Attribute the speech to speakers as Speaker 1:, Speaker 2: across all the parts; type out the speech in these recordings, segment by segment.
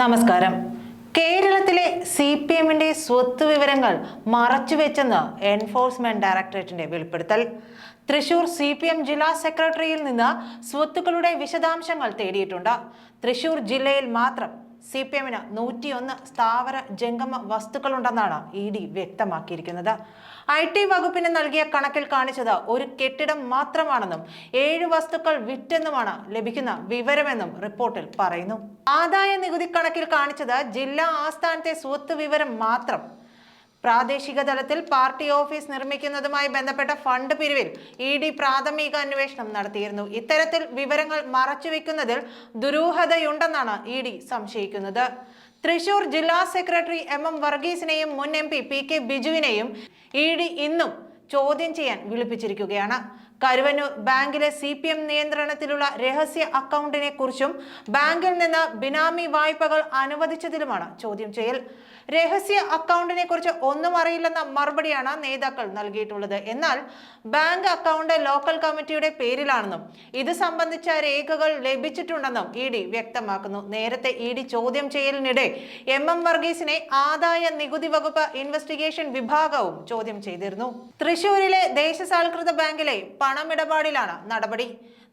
Speaker 1: നമസ്കാരം. കേരളത്തിലെ C P എമ്മിന്റെ സ്വത്ത് വിവരങ്ങൾ മറച്ചുവെച്ചെന്ന് എൻഫോഴ്സ്മെന്റ് ഡയറക്ടറേറ്റിന്റെ വെളിപ്പെടുത്തൽ. തൃശൂർ സി പി എം ജില്ലാ സെക്രട്ടറിയിൽ നിന്ന് സ്വത്തുക്കളുടെ വിശദാംശങ്ങൾ തേടിയിട്ടുണ്ട്. തൃശൂർ ജില്ലയിൽ മാത്രം സി പി എമ്മിന് നൂറ്റിയൊന്ന് സ്ഥാവര ജംഗമ വസ്തുക്കളുണ്ടെന്നാണ് ഇ ഡി വ്യക്തമാക്കിയിരിക്കുന്നത്. ഐ ടി വകുപ്പിന് നൽകിയ കണക്കിൽ കാണിച്ചത് ഒരു കെട്ടിടം മാത്രമാണെന്നും ഏഴ് വസ്തുക്കൾ വിറ്റെന്നുമാണ് ലഭിക്കുന്ന വിവരമെന്നും റിപ്പോർട്ടിൽ പറയുന്നു. ആദായ നികുതി കണക്കിൽ കാണിച്ചത് ജില്ലാ ആസ്ഥാനത്തെ സ്വത്ത് വിവരം മാത്രം പ്രാദേശിക തലത്തിൽ പാർട്ടി ഓഫീസ് നിർമ്മിക്കുന്നതുമായി ബന്ധപ്പെട്ട ഫണ്ട് പിരിവിൽ ഇ ഡി പ്രാഥമിക അന്വേഷണം നടത്തിയിരുന്നു. ഇത്തരത്തിൽ വിവരങ്ങൾ മറച്ചുവെക്കുന്നതിൽ ദുരൂഹതയുണ്ടെന്നാണ് ഇ ഡി സംശയിക്കുന്നത്. തൃശൂർ ജില്ലാ സെക്രട്ടറി എം എം വർഗീസിനെയും മുൻ എം പി പി കെ ബിജുവിനെയും ഇ ഡി ഇന്നും ചോദ്യം ചെയ്യാൻ വിളിപ്പിച്ചിരിക്കുകയാണ്. കരുവന്നൂർ ബാങ്കിലെ സി പി എം നിയന്ത്രണത്തിലുള്ള രഹസ്യ അക്കൗണ്ടിനെ കുറിച്ചും ബാങ്കിൽ നിന്ന് ബിനാമി വായ്പകൾ അനുവദിച്ചതിലുമാണ് ചോദ്യം ചെയ്യൽ. രഹസ്യ അക്കൗണ്ടിനെ കുറിച്ച് ഒന്നും അറിയില്ലെന്ന മറുപടിയാണ് നേതാക്കൾ നൽകിയിട്ടുള്ളത്. എന്നാൽ ബാങ്ക് അക്കൗണ്ട് ലോക്കൽ കമ്മിറ്റിയുടെ പേരിലാണെന്നും ഇത് സംബന്ധിച്ച രേഖകൾ ലഭിച്ചിട്ടുണ്ടെന്നും ഇ ഡി വ്യക്തമാക്കുന്നു. നേരത്തെ ഇ ഡി ചോദ്യം ചെയ്യലിനിടെ എം എം വർഗീസിനെ ആദായ നികുതി വകുപ്പ് ഇൻവെസ്റ്റിഗേഷൻ വിഭാഗവും ചോദ്യം ചെയ്തിരുന്നു. തൃശൂരിലെ ദേശസാൽകൃത ബാങ്കിലെ പണമിടപാടിലാണ് നടപടി.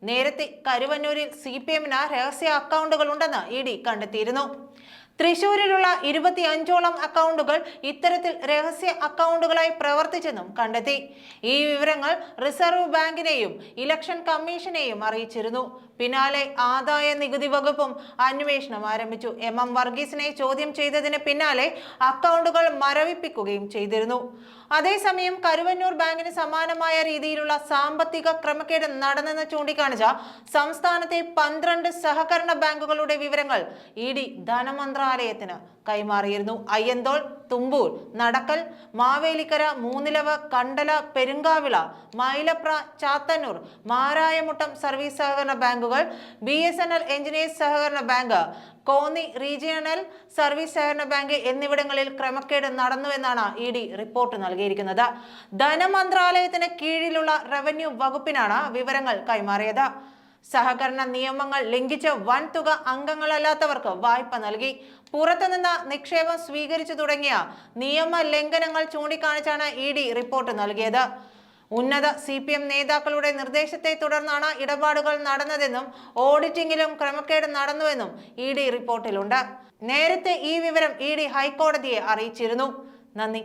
Speaker 1: നേരത്തെ കരുവന്നൂരിൽ സി പി എമ്മിന് രഹസ്യ അക്കൗണ്ടുകൾ ഉണ്ടെന്ന് ഇ ഡി കണ്ടെത്തിയിരുന്നു. തൃശൂരിലുള്ള ഇരുപത്തി അഞ്ചോളം അക്കൗണ്ടുകൾ ഇത്തരത്തിൽ രഹസ്യ അക്കൗണ്ടുകളായി പ്രവർത്തിച്ചെന്നും കണ്ടെത്തി. ഈ വിവരങ്ങൾ റിസർവ് ബാങ്കിനെയും ഇലക്ഷൻ കമ്മീഷനെയും അറിയിച്ചിരുന്നു. പിന്നാലെ ആദായ നികുതി വകുപ്പും അന്വേഷണം ആരംഭിച്ചു. എം. എം. വർഗീസിനെ ചോദ്യം ചെയ്തതിന് പിന്നാലെ അക്കൗണ്ടുകൾ മരവിപ്പിക്കുകയും ചെയ്തിരുന്നു. അതേസമയം കരുവന്നൂർ ബാങ്കിന് സമാനമായ രീതിയിലുള്ള സാമ്പത്തിക ക്രമക്കേട് നടന്നെന്ന് ചൂണ്ടിക്കാണിച്ച സംസ്ഥാനത്തെ പന്ത്രണ്ട് സഹകരണ ബാങ്കുകളുടെ വിവരങ്ങൾ ഇ ഡി ധനമന്ത്രാലയത്തിന് കൈമാറിയിരുന്നു. അയ്യന്തോൾ തുമ്പൂർ നടക്കൽ മാവേലിക്കര മൂന്നിലവ് കണ്ടല പെരുങ്കാവിള മൈലപ്ര ചാത്തന്നൂർ മാരായമുട്ടം സർവീസ് സഹകരണ ബാങ്കുകൾ B S N L engineers സഹകരണ ബാങ്ക് കോന്നി റീജിയണൽ സർവീസ് സഹകരണ ബാങ്ക് എന്നിവിടങ്ങളിൽ ക്രമക്കേട് നടന്നുവെന്നാണ് ഇ ഡി റിപ്പോർട്ട് നൽകിയിരിക്കുന്നത്. ധനമന്ത്രാലയത്തിന് കീഴിലുള്ള റവന്യൂ വകുപ്പിനാണ് വിവരങ്ങൾ കൈമാറിയത്. സഹകരണ നിയമങ്ങൾ ലംഘിച്ച് വൻ തുക അംഗങ്ങളല്ലാത്തവർക്ക് വായ്പ നൽകി. പുറത്തുനിന്ന് നിക്ഷേപം സ്വീകരിച്ചു തുടങ്ങിയ നിയമ ലംഘനങ്ങൾ ചൂണ്ടിക്കാണിച്ചാണ് ഇ ഡി റിപ്പോർട്ട് നൽകിയത്. ഉന്നത സി പി എം നേതാക്കളുടെ നിർദ്ദേശത്തെ തുടർന്നാണ് ഇടപാടുകൾ നടന്നതെന്നും ഓഡിറ്റിംഗിലും ക്രമക്കേട് നടന്നുവെന്നും ഇ ഡി റിപ്പോർട്ടിലുണ്ട്. നേരത്തെ ഈ വിവരം ഇ ഡി ഹൈക്കോടതിയെ അറിയിച്ചിരുന്നു. നന്ദി.